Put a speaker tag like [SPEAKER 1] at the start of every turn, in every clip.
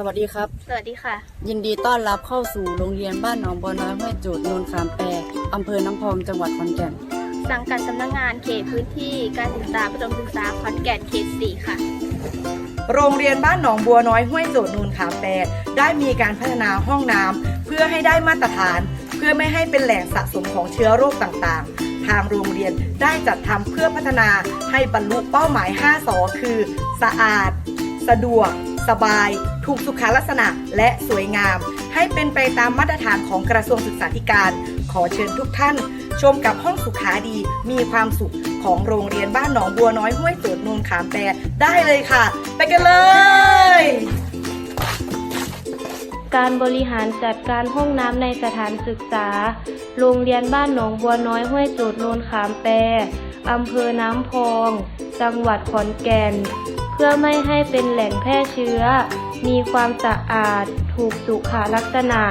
[SPEAKER 1] สวัสดีครับ
[SPEAKER 2] สวัสดีค่ะ
[SPEAKER 1] ยินดีต้อนรับเข้าสู่โรงเรียนบ้านหนองบัวน้อยห้วยโจดโนนขามแปรอำเภอน้ำพองจังหวัดขอนแก่น
[SPEAKER 2] สังกัดสำนักงานเขตพื้นที่การศึกษาประถมศึกษาขอนแก่นเขต4ค่ะ
[SPEAKER 3] โรงเรียนบ้านหนองบัวน้อยห้วยโจดนูนขามแปรได้มีการพัฒนาห้องน้ำเพื่อให้ได้มาตรฐาน เพื่อไม่ให้เป็นแหล่งสะสมของเชื้อโรคต่างๆ ทางโรงเรียนได้จัดทำเพื่อพัฒนาให้บรรลุเป้าหมาย 5สอคือ สะอาด สะดวก สบาย ถูกสุขลักษณะและสวยงาม ให้เป็นไปตามมาตรฐานของกระทรวงศึกษาธิการ ขอเชิญทุกท่าน ชมกับห้องสุขาดีมีความสุขของโรงเรียนบ้านหนองบัวน้อยห้วยโจดนูนขามแปรได้เลยค่ะ ไปกันเลย
[SPEAKER 4] การบริหารจัดการห้องน้ำในสถานศึกษา โรงเรียนบ้านหนองบัวน้อยห้วยโจดโนนขามแปรอำเภอน้ำพอง จังหวัดขอนแก่น เพื่อไม่ให้เป็นแหล่งแพร่เชื้อ มีความสะอาด ถูกสุขลักษณะ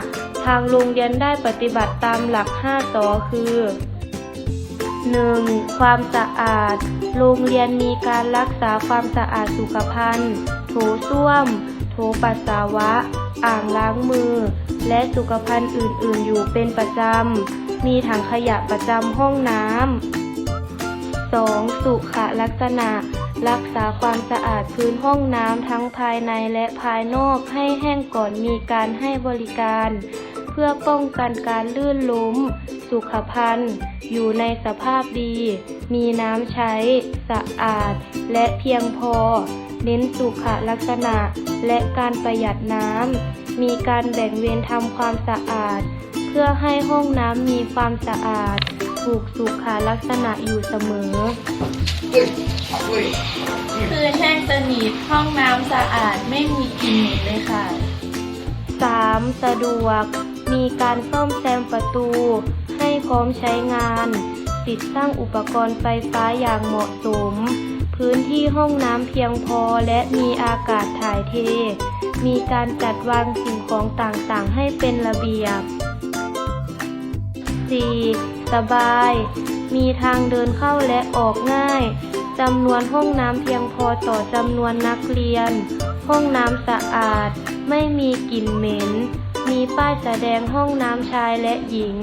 [SPEAKER 4] ทางโรงเรียนได้ปฏิบัติตามหลัก5สอคือ 1. ความสะอาด โรงเรียนมีการรักษาความสะอาดสุขภัณฑ์ โถส้วม โถปัสสาวะ อ่างล้างมือ และสุขภัณฑ์อื่น ๆ อยู่เป็นประจำ มีถังขยะประจำห้องน้ำ 2. สุขลักษณะ รักษาความสะอาดพื้นห้องน้ำทั้งภายในและภายนอกให้แห้งก่อนมีการให้บริการ เพื่อป้องกันการลื่นล้ม สุขภัณฑ์ อยู่ในสภาพดี มีน้ำใช้ สะอาด และเพียงพอ เน้นสุขลักษณะ และการประหยัดน้ำ มีการแบ่งเวรทำความสะอาด เพื่อให้ห้องน้ำมีความสะอาด ถูกสุขลักษณะอยู่เสมอ
[SPEAKER 5] คืนแห้งสนิทห้องน้ำสะอาดไม่มีกลิ่นเหม็นเลยค่ะ
[SPEAKER 4] 3. สะดวก มีการซ่อมแซมประตู ให้พร้อมใช้งาน ติดตั้งอุปกรณ์ไฟฟ้าอย่างเหมาะสม พื้นที่ห้องน้ำเพียงพอและมีอากาศถ่ายเท มีการจัดวางสิ่งของต่างๆ ให้เป็นระเบียบ 4. สบาย มีทางเดินเข้าและออกง่ายจำนวนห้องน้ำเพียงพอต่อจำนวนนักเรียน ห้องน้ำสะอาด ไม่มีกลิ่นเหม็น มีป้ายแสดงห้องน้ำชายและหญิง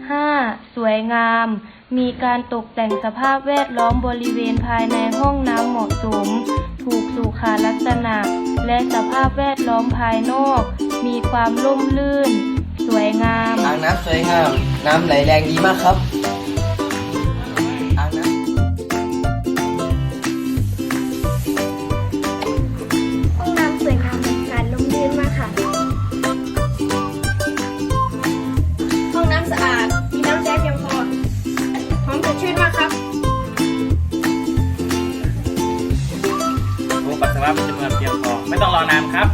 [SPEAKER 4] 5. สวยงาม มีการตกแต่งสภาพแวดล้อมบริเวณภายในห้องน้ำเหมาะสม ถูกสุขาลักษณะ และสภาพแวดล้อมภายนอก มีความร่มรื่น สวยงาม
[SPEAKER 6] อ่างน้ำสวยงาม น้ำไหลแรงดีมากครับ อ่างน้
[SPEAKER 2] ห้องน้ำสวยงามบรรยากาศร่มรื่นมากค่ะ ห้องน้ำสะอาด มีน้ำใช้เพียงพอหอมสดชื่นมากครับ
[SPEAKER 7] โถปัสสาวะเป็นจำนวนเพียงพอ ไม่ต้องรอนานครับ